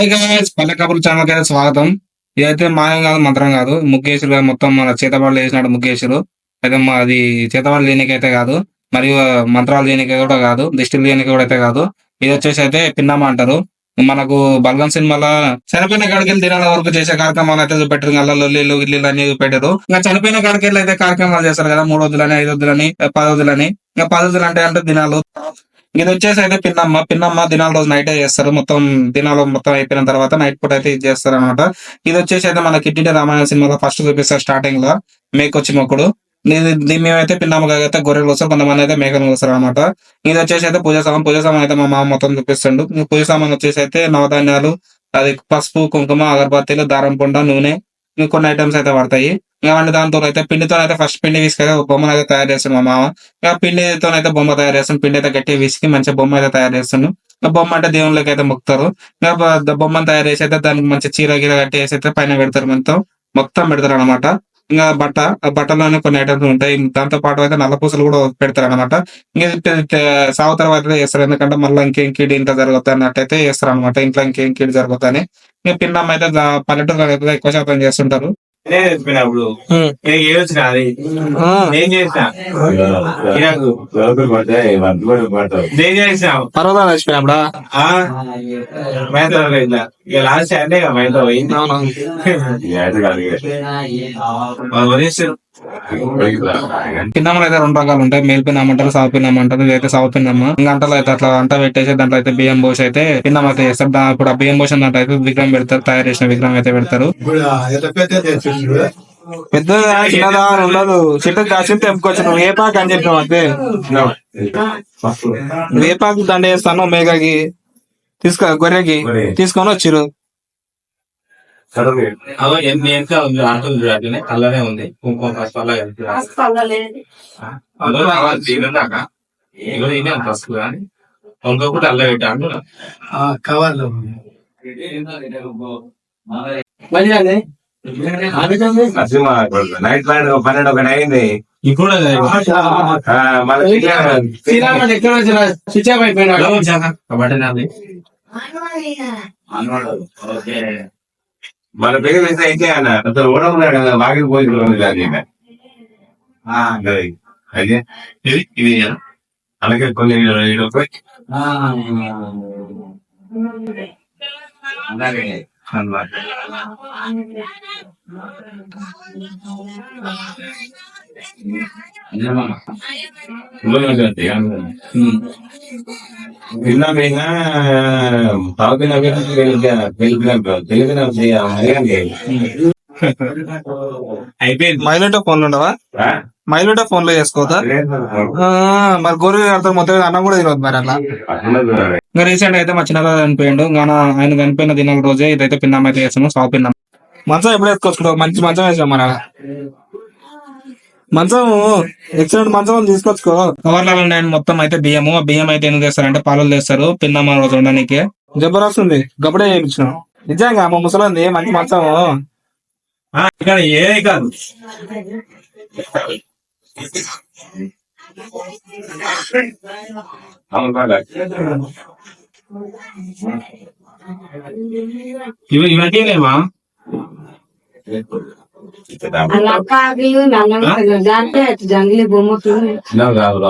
Hi guys పల్లె కబుర్లు ఛానల్కి అయితే స్వాగతం. ఇదైతే మాయం కాదు మంత్రం కాదు. ముగ్గేశ్వరు మొత్తం మన చేతబడులు వేసినాడు ముగ్గేశ్వరు అయితే మా అది చేతబడులు లేనికైతే కాదు. మరియు మంత్రాలు లేనికే కూడా కాదు. దిష్టిలు లేనిక కూడా అయితే కాదు. ఇది వచ్చేసి అయితే పిన్నమ్మ అంటారు. మనకు బల్గం సినిమాలో చనిపోయిన కాడికి దినాల వరకు చేసే కార్యక్రమాలు అయితే చూపెట్టారు. అల్ల ఇల్లు అన్ని చూపెట్టారు. ఇంకా చనిపోయిన కాడికి అయితే కార్యక్రమాలు చేస్తారు కదా. మూడు వద్దులని ఐదు వద్దులని పది వద్దులని ఇంకా పది వద్దులు అంటే అంటే దినాలు. ఇది వచ్చేసి అయితే పిన్నమ్మ. పిన్నమ్మ దినాల రోజు నైట్ చేస్తారు. మొత్తం దినాలు మొత్తం అయిపోయిన తర్వాత నైట్ పూట అయితే ఇది చేస్తారు అనమాట ఇది వచ్చేసి అయితే మన కిట్టింటి రామాయణ సినిమాలో ఫస్ట్ చూపిస్తారు స్టార్టింగ్లో. మేకొచ్చి మొక్కుడు ఇది- దీన్ని మేమైతే పిన్నమ్మ అయితే గొర్రెలు వస్తారు కొంతమంది అయితే మేకలు కోస్తారు అనమాట ఇది వచ్చేసి అయితే పూజ సామాన్. పూజ సామాన్ అయితే మా మామ మొత్తం చూపిస్తుండు. పూజ సామాన్ వచ్చేసి అయితే నవధాన్యాలు అది పసుపు కుంకుమ అగరబత్తీలు దారం పుండ నూనె కొన్ని ఐటమ్స్ అయితే పడతాయి. ఇవన్నీ దాంతో అయితే పిండితో అయితే ఫస్ట్ పిండి తీసుకెళ్ళి ఒక బొమ్మను అయితే తయారు చేస్తాడు మా మామ. ఇక పిండితో అయితే బొమ్మ తయారు చేస్తాను పిండి అయితే గట్టిగా విసికి మంచి బొమ్మ అయితే తయారు చేస్తాను బొమ్మ అంటే దేవుళ్ళకి అయితే మొక్కుతారు. ఇక బొమ్మను తయారు చేసి అయితే దానికి మంచి చీర గీర కట్టి వేసి అయితే పైన పెడతారు మొత్తం. మొత్తం పెడతారు అనమాట ఇంకా బట్ట ఆ బట్టలోనే కొన్ని ఐటమ్స్ ఉంటాయి. దాంతో పాటు అయితే నల్ల పూసలు కూడా పెడతారు అనమాట ఇంకా ఇది సాగు తర్వాత అయితే చేస్తారు. ఎందుకంటే మళ్ళీ ఇంకేం కీడు ఇంట్లో జరుగుతుంది అన్నట్టయితే చేస్తారు అనమాట ఇంట్లో ఇంకేం కీడు జరుగుతుంది ఇంకా పిన్నమ్మ అయితే పల్లెటూరులో అయితే ఎక్కువ శాతం చేస్తుంటారు. నేనే చెప్పినప్పుడు నేను ఏడ్చిన అది. నేను చేసిన. నేను చేసిన. పర్వతాలు వచ్చిపోయినప్పుడా ఇట్లా ఇక లాస్ట్ అంటే ఇక మైతో పోయింది. పిన్నమ్మలు అయితే రెండు రకాలు ఉంటాయి. మేల్ పిన్నమ్మ అంటారు సాగు పిన్నమ్మ అంటారు ఇదైతే సాగు పిన్నమ్మ ఇంకా అంటలో అయితే అట్లా అంట పెట్టేసి దాంట్లో అయితే బియ్యం పోసి అయితే పిన్నమ్మ అయితే చేస్తారు దా- ఇప్పుడు ఆ బియ్యం పోసిన దాంట్లో అయితే విగ్రహం పెడతారు తయారు చేసిన విగ్రహం అయితే పెడతారు. పెద్ద చిన్నదా ఉండదు. చెట్టు కాసి తెంపుకోవచ్చు నువ్వు వేపాకు అని చెప్పినావు అంతే. వేపాకు దండ వేస్తాను మేఘకి తీసుకో గొర్రెకి తీసుకొని వచ్చిరు అదో ఎంత ఉంది చూడాలి ఉంది. కుంకుమ పసుపు అదో ఇది పసుపు కానీ. అల్ల పెట్టా అంటున్నా. నైట్ ప్లాన్ పన్నెండు ఒకటి అయింది. ఇప్పుడు ఆ, మళ్ళీ స్విచ్ ఆఫ్ అయిపోయినాడు. నాది. మన పేరు వేస్తే అయితే అన్న అతను ఓడమున్నాడు కదా వాకి పోయింది అది అదే ఇది ఇది అలాగే కొన్ని ఈడ పోయి తాగిన అయిపోయింది. మైలుంటే ఫోన్లు ఉండవా? మైలుంటే ఫోన్లో చేసుకోవద్దా? ఆ, మరి. గొర్రె కడతారు మొత్తం అన్నం కూడా తినవద్దు మరి అట్లా. ఇంకా రీసెంట్ అయితే మా చిన్నదా చనిపోయిండు. ఇంకా నా- ఆయన చనిపోయిన దినాల రోజే ఇదైతే పిన్నమ్మ అయితే చేస్తాము సాగు పిన్నమ్మ మంచం ఎప్పుడు వేసుకొచ్చుకో మంచి మంచం వేసాం మన మంచం ఎక్సలెంట్ మంచం తీసుకొచ్చుకో. కవర్లలో నేను మొత్తం అయితే బియ్యము ఆ బియ్యం అయితే ఎందుకు చేస్తారంటే పాలలు తెస్తారు పిన్నమ్మ రోజు ఉండడానికి. జబర్దస్త్ ఉంది గప్పుడే చేయించిన. నిజంగా మా ముసలి మంచి మంచం. ఇక్కడ ఏ కాదు. ఇవి ఇవన్నీ లేవా అలకాగిలు నల్ల జాంటే జంగిలి బొమ్మకు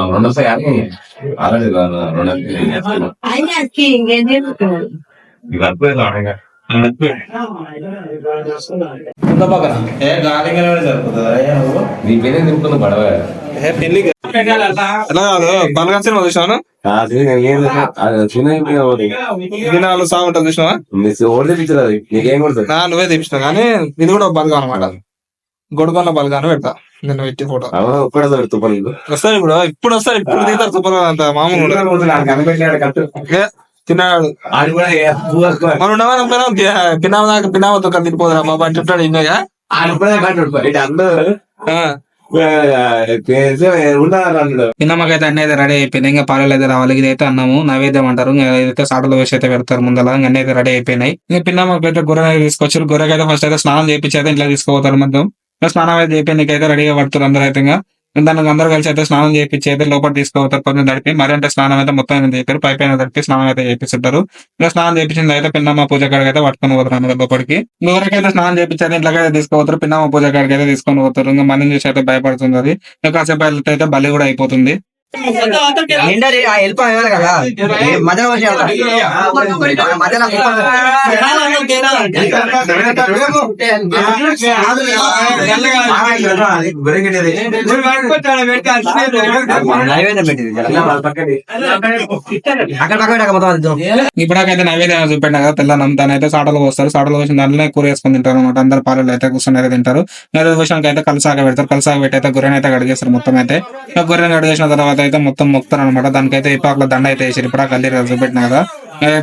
రెండు వస్తాయి కానీ ఆల్రెడీ రెండు అయినా అక్కి ఇంకేం చెప్తున్నాడు ఇవి అద్భుతం నీ పేరే తింటున్న పడవ ఎలా కాదు. బలగా సినిమా చూసాను? దినాలు సాగు ఉంటుంది చూసినావా? నువ్వే తెప్పించిన కానీ ఇది కూడా బలగా అనమాట గొడగొన్న బలగాను పెడతా. నేను పెట్టి ఫోటో. తుప్పలు వస్తాను ఇప్పుడు. ఇప్పుడు వస్తారు ఇప్పుడు తీస్తారు సూపర్ అంత మామూలు తిన్నాడు మనం ఉండమని పిన్నామ దాకా పిన్నామతో బాబా అని చెప్తాడు ఇంకా ఆడి పిన్నమ్మకైతే అన్నీ అయితే రెడీ అయిపోయినాయి. ఇంకా పాలలు అయితే రావాలి ఇదైతే అన్నాము నైవేద్యం అంటారు. ఇంకా ఇదైతే సాటలో వేసి అయితే పెడతారు ముందల. అన్నీ అయితే రెడీ అయిపోయినాయి. ఇంకా పిన్నమ్మకి అయితే గొర్రె తీసుకొచ్చారు. గొర్రెకి అయితే ఫస్ట్ అయితే స్నానం చేయించి అయితే ఇంట్లో తీసుకుపోతారు మొత్తం. స్నానం అయితే చేయించి అయితే రెడీగా పడుతారు అందరూ అయితే ఇంకా. దానికి అందరూ కలిసి అయితే స్నానం చేయించి అయితే లోపల తీసుకుపోతారు కొంచెం తడిపి మరి అంటే స్నానం అయితే మొత్తం అయితే చేస్తారు. పై పైన తడిపి స్నానం అయితే చేపిస్తుంటారు ఇంకా స్నానం చేయించింది అయితే పిన్నమ్మ పూజ కాడికి అయితే పట్టుకొని పోతారు అన్నమాట లోపలికి. ఎవరికైతే స్నానం చేయించారు ఇంట్లోకైతే తీసుకుపోతారు పిన్నమ్మ పూజ కాడికి అయితే తీసుకొని పోతారు. ఇంకా మనం చూసి అయితే భయపడుతుంది అది ఇంకా కాసేపు అయితే బలి కూడా అయిపోతుంది. నిండరి వెళ్ళిపోయారు కదా ఏ మధ్యలో వచ్చారు మధ్యలో అది ఇప్పటికైతే నైవేద్యం చూపెట్టిన కదా దాని అయితే సాటలు పోస్తారు సాటలు పోసిన దాంట్లోనే కూర వేసుకొని తింటారు అనమాట అందరు పాలలు అయితే కూర్చొని అయితే తింటారు నైవేద్య అయితే కలిసాక పెడతారు కలిసాక పెట్టి అయితే గొర్రెని అయితే కడిగేస్తారు మొత్తం అయితే ఇంకా గొర్రెని కడిగేసిన తర్వాత అయితే మొత్తం మొక్కుతారు అనమాట దానికైతే ఇపాకుల దండ అయితే వేసారు ఇప్పుడు కల్లి చూపెట్టిన కదా.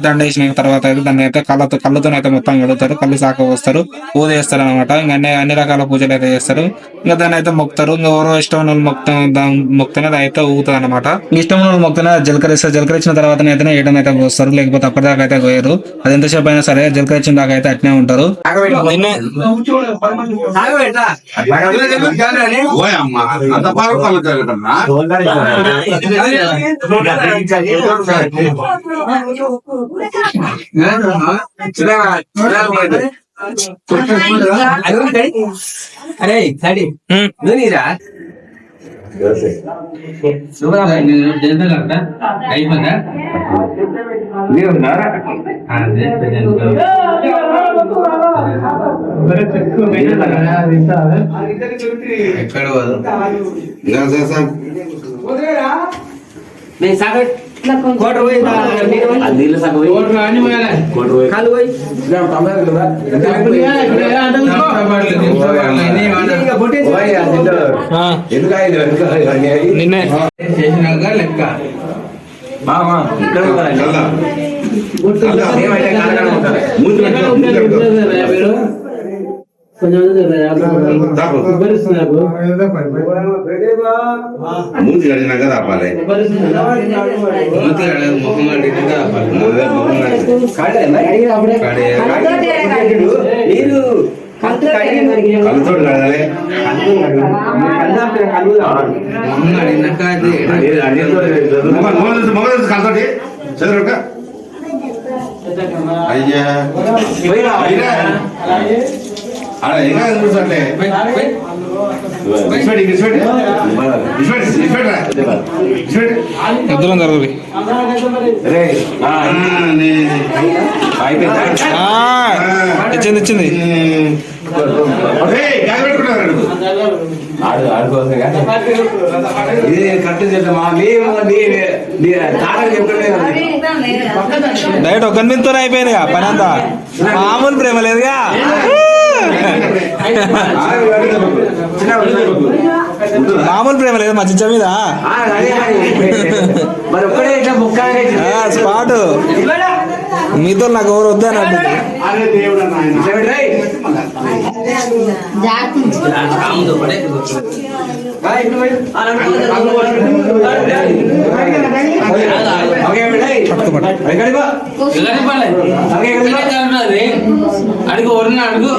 దండ వేసిన తర్వాత అయితే దాన్ని అయితే కళ్ళతో కళ్ళతో అయితే మొత్తం కడుగుతారు. కళ్ళు సాక పోస్తారు. పూజ చేస్తారు అనమాట ఇంకా అన్ని అన్ని రకాల పూజలు అయితే చేస్తారు. ఇంకా దాన్ని అయితే మొక్కుతారు. ఇంకా ఎవరో ఇష్టం ఉన్న వాళ్ళు మొక్త మొక్తనే అయితే ఊగుతుంది అనమాట ఇష్టం ఉన్న వాళ్ళు మొక్తనే జలకరిస్తారు జలకరించిన తర్వాత అయితే ఏడని అయితే పోస్తారు. లేకపోతే అప్పటిదాకా అయితే పోయారు. అది ఎంతసేపు అయినా సరే జలకరించిన దాకా అయితే అట్నే ఉంటారు. ఓయమ్మ అంత బాగా పలుకుతారన్నా అరే సడి ఉమ్. సార్ కోట పోయి నీళ్ళు సగం పోయి కాలు పోయి. నిన్నే. మూతి కడిగినాక రాపాలి నీళ్ళు కళ్ళతోటి కడగాలి కళ్ళతోటి చదువుక అయ్యా కూర్చోట్లే ఇద్దరం ఇచ్చింది ఇచ్చింది డైరెక్ట్ ఒక నిమితో అయిపోయింది పని అంతా. మామూలు ప్రేమ లేదుగా. మామూలు ప్రేమ లేదు? మా చిచ్చ మీద? స్పాట్. మీతో నాకు ఎవరు వద్దన్నట్టు అడుగు ఒరిన అడుగు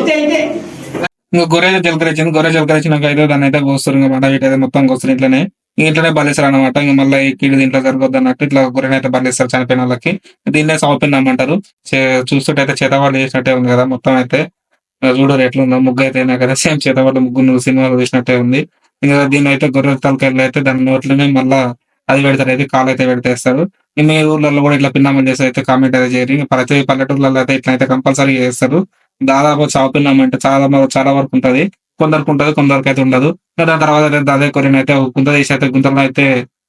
ఇంకా గొర్రె జలకరించింది గొర్రె చిలకరించినాక అయితే దాన్ని అయితే కోస్తారు. ఇంకా మాట వీటి అయితే మొత్తం కోస్తారు ఇట్లనే. ఇంట్లోనే ఇట్లనే బలిస్తారు అనమాట ఇంకా మళ్ళీ కీడు దీంట్లో జరగద్దు అన్నట్టు ఇట్లా గొర్రెని అయితే బలిస్తారు చనిపోయిన వాళ్ళకి. దీన్నే సావుపిందమ్మంటారు చూస్తుంటే అయితే చేతవాళ్ళు చేసినట్టే ఉంది కదా మొత్తం అయితే. ఇంకా చూడరు ఎట్లుందో ముగ్గు అయితే అయినా కదా సేమ్ చేతవాళ్ళు ముగ్గురు సినిమాలు చూసినట్టే ఉంది. ఇంకా దీన్ని అయితే గొర్రె తలకాయలు అయితే దాని నోట్లోనే మళ్ళా అది పెడతారు అయితే కాలు అయితే పెడతేస్తారు మీ ఊర్లలో కూడా ఇట్లా పిన్నమ్మలు చేసి అయితే కామెంట్ అయితే చేయరు. ప్రతి పల్లెటూర్లలో అయితే ఇట్లా అయితే కంపల్సరీ చేస్తారు. దాదాపు చావు పిన్నం అంటే చాలా చాలా వరకు ఉంటది. కొందరికి ఉంటది కొందరికి అయితే ఉండదు. దాని తర్వాత అయితే అదే కొరిన అయితే గుంత తీసి అయితే గుంతలను అయితే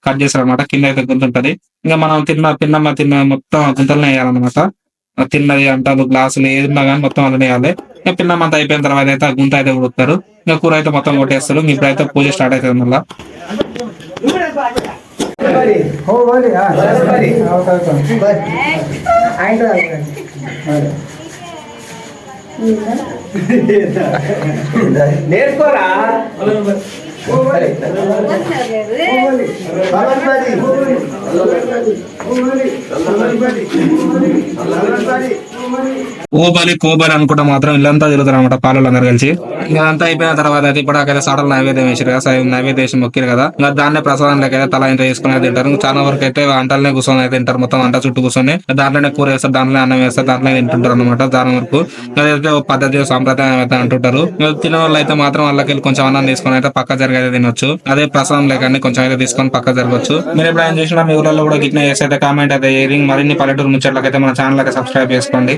కట్ చేస్తారు అనమాట కింద అయితే గుంత ఉంటది. ఇంకా మనం తిన్న పిన్నమ్మ తిన్న మొత్తం గుంతలనే వేయాలన్నమాట. తిన్నది అంటారు గ్లాసులు ఏది ఉన్నా కానీ మొత్తం అలానే వేయాలి. ఇంకా పిన్నమ్మ అంతా అయిపోయిన తర్వాత అయితే ఆ గుంత అయితే ఉడుకుతారు. ఇంకా కూర అయితే మొత్తం కొట్టేస్తారు. ఇప్పుడైతే పూజ స్టార్ట్ అవుతుంది మళ్ళీ. నేర్చుకోరా? ఓబలి కోబలి అనుకుంటా మాత్రం ఇల్లంతా తిరుగుతారు అనమాట పాలలు అందరు కలిసి ఇదంతా అయిపోయిన తర్వాత అయితే ఇప్పుడు అక్కడ సాటలు నైవేద్యం వేసారు కదా నైవేద్యం వేసి మొక్కిరు కదా. ఇంకా దాన్నే ప్రసాదం లెక్క తల ఇంత వేసుకుని తింటారు. చాలా వరకు అయితే అంటలనే కూర్చొని అయితే తింటారు. మొత్తం వంట చుట్టూ కూర్చొని దాంట్లోనే కూర వేస్తారు దాంట్లోనే అన్నం వేస్తారు దాంట్లో తింటుంటారు అనమాట దాని వరకు. అదైతే ఒక పద్ధతి సాంప్రదాయం అయితే అంటుంటారు. ఇంకా వాళ్ళు అయితే మాత్రం వాళ్ళకి కొంచెం అన్నం తీసుకొని అయితే పక్క జరిగి అయితే తినొచ్చు. అదే ప్రసాదం లేకండి కొంచెం అయితే తీసుకొని పక్క జరగచ్చు. మీరు ఎప్పుడైనా చూసినా మీ ఊళ్ళలో కూడా గిట్న చేసి అయితే కామెంట్ అయితే ఏది మరిన్ని పల్లెటూరు ముచ్చట్లకైతే మన ఛానల్ అయితే సబ్స్క్రైబ్ చేసుకోండి.